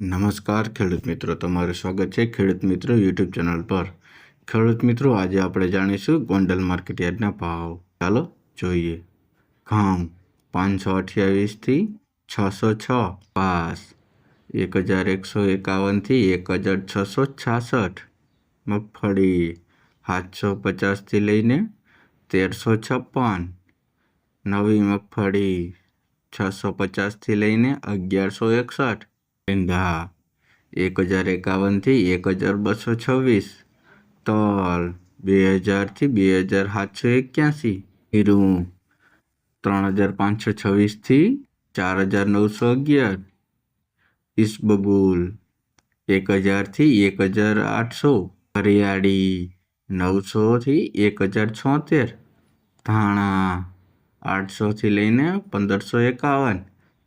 નમસ્કાર ખેડૂત મિત્રો, તમારું સ્વાગત છે ખેડૂત મિત્રો યુટ્યુબ ચેનલ પર. ખેડૂત મિત્રો, આજે આપણે જાણીશું ગોંડલ માર્કેટ યાર્ડના ભાવ. ચાલો જોઈએ. ઘઉં પાંચસો અઠ્યાવીસથી છસો છ પાસ એક હજાર એકસો એકાવનથી એક હજાર છસો છાસઠ, મગફળી સાતસો પચાસથી લઈને તેરસો છપ્પન, નવી મગફળી છસો પચાસથી લઈને અગિયારસો એકસઠ એંડા એક હજાર એકાવનથી એક હજાર બસો છવ્વીસ. તલ, બે હજારથી બે હજાર સાતસો એક્યાસી. હીરું, ત્રણ હજાર પાંચસો છવ્વીસથી ચાર હજાર નવસો અગિયાર. ઈસબગુલ, એક હજારથી એક હજાર આઠસો. હરિયાળી નવસોથી એક હજાર છોતેર. ધાણા આઠસોથી લઈને પંદરસો એકાવન.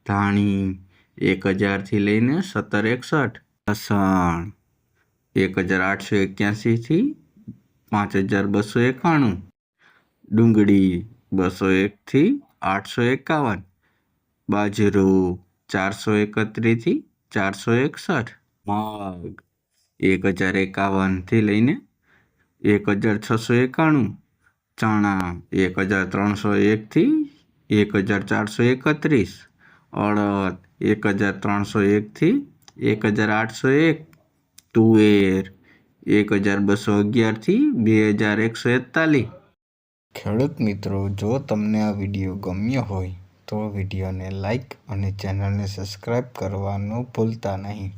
ધાણી એક હજારથી લઈને સત્તર એકસઠ. લસણ એક હજાર આઠસો એક્યાસીથી પાંચ હજાર બસો એકાણું. ડુંગળી બસો એકથી આઠસો એકાવન. બાજરું ચારસો એકત્રીસથી ચારસો એકસઠ. મગ એક હજાર એકાવનથી લઈને એક હજાર છસો એકાણું. ચણા એક હજાર ત્રણસો એકથી એક હજાર ચારસો એકત્રીસ. અડદ એક હજાર ત્રણસો એકથી એક હજાર આઠસો એક. તુવેર એક હજાર બસો અગિયારથી બે હજાર એકસો એકતાલીસ. ખેડૂત મિત્રો, જો તમને આ વીડિયો ગમ્યો હોય તો વિડીયોને લાઈક અને ચેનલને સબસ્ક્રાઈબ કરવાનું ભૂલતા નહીં.